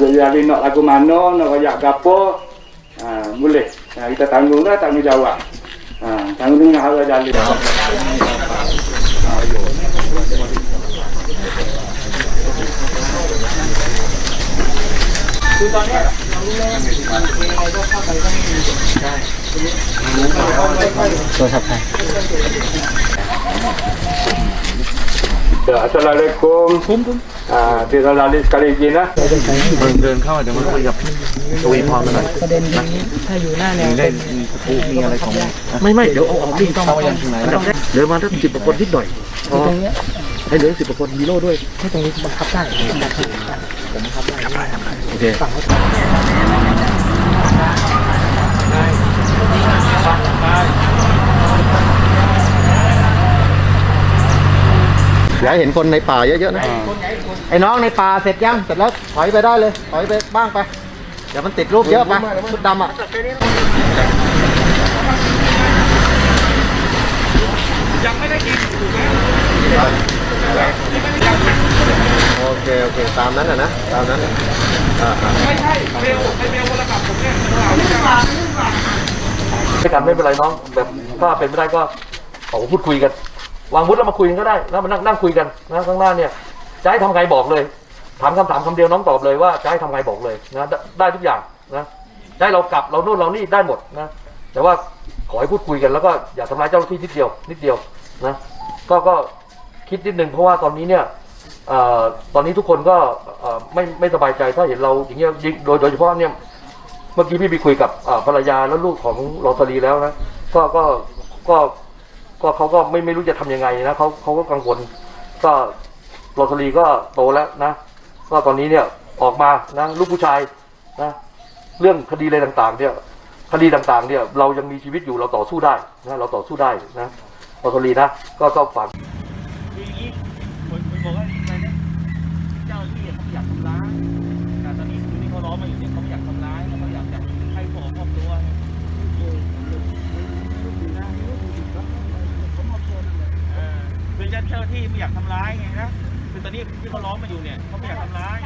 Ali nak lagu mana, nak royak gapo, ha, boleh. Ha, kita tanggung dah tanggungjawab. Ha, tanggung dengan hal Jali. Ya, Assalamualaikum. Ah, tidak lali sekali lagi nah. เดินเข้ามาเดี๋ยวมันคุยกับทวีพรมาหน่อยประเด็นนี้ถ้าอยู่หน้าแนวมีได้มีสกู๊ปมีอะไรของไม่ไม่เดี๋ยวเอาออกที่ต้องมายังถึงไหนเหลือมาถ้าสิบกว่าคนนิดหน่อยพอตรงเนี้ยให้เหลือสิบกว่าคนฮีโร่ด้วยที่ตรงนี้บังคับได้ผมบังคับได้ผมบังคับได้โอเคสั่งให้ อย่าให้เห็นคนในป่าเยอะๆนะ ไอ้น้องในป่าเสร็จยัง เสร็จแล้วถอยไปได้เลย ถอยไปบ้างไป เดี๋ยวมันติดรูปเยอะไปชุดดำอะโอเค โอเค ตามนั้นนะนะ ตามนั้นนะอ่าๆไม่ทำไม่เป็นไรน้อง แบบถ้าเป็นไม่ได้ก็ขอพูดคุยกัน วางมุดแล้วมาคุยกันก็ได้แล้วมานั่งนั่งคุยกันนะข้างหน้าเนี่ยจะให้ทำไงบอกเลยถามคำถามคำเดียวน้องตอบเลยว่าจะให้ทำไงบอกเลยนะได้ทุกอย่างนะจะให้เรากลับเราโน่นเรานี่ได้หมดนะแต่ว่าขอให้พูดคุยกันแล้วก็อย่าทำร้ายเจ้าหน้าที่นิดเดียวนิดเดียวนะก็ก็คิดนิดนึงเพราะว่าตอนนี้เนี่ยอตอนนี้ทุกคนก็ไม่ไม่สบายใจถ้าเห็นเราอย่างเงี้ยโดยโดยเฉพาะเนี่ยเมื่อกี้พี่ไปคุยกับภรรยาและลูกของโรสลีแล้วนะก็ก็ก็ ก็เขาก็ไม่ไม่รู้จะทำยังไงนะเขาเขาก็กังวล ก็โรสลีก็โตแล้วนะก็ตอนนี้เนี่ยออกมานะลูกผู้ชายนะเรื่องคดีอะไรต่างๆ เนี่ยคดีต่างๆ เนี่ยเรายังมีชีวิตอยู่เราต่อสู้ได้นะเราต่อสู้ได้นะโรสลีนะก็ก็ฝากคืออย่างนี้คนคนบอกว่าอะไรนะเจ้าที่เขาอยากทำร้ายแต่ตอนนี้คือที่เขาร้องมาอยู่เนี่ยเขาไม่อยากทำร้ายแล้วเขาอยากจะให้ขอมอบตัวไง เออคือเจ้าหน้าที่ไม่อยากทำร้ายไงนะคือตอนนี้ที่เขาร้องมาอยู่เนี่ยเขาไม่อยากทำร้าย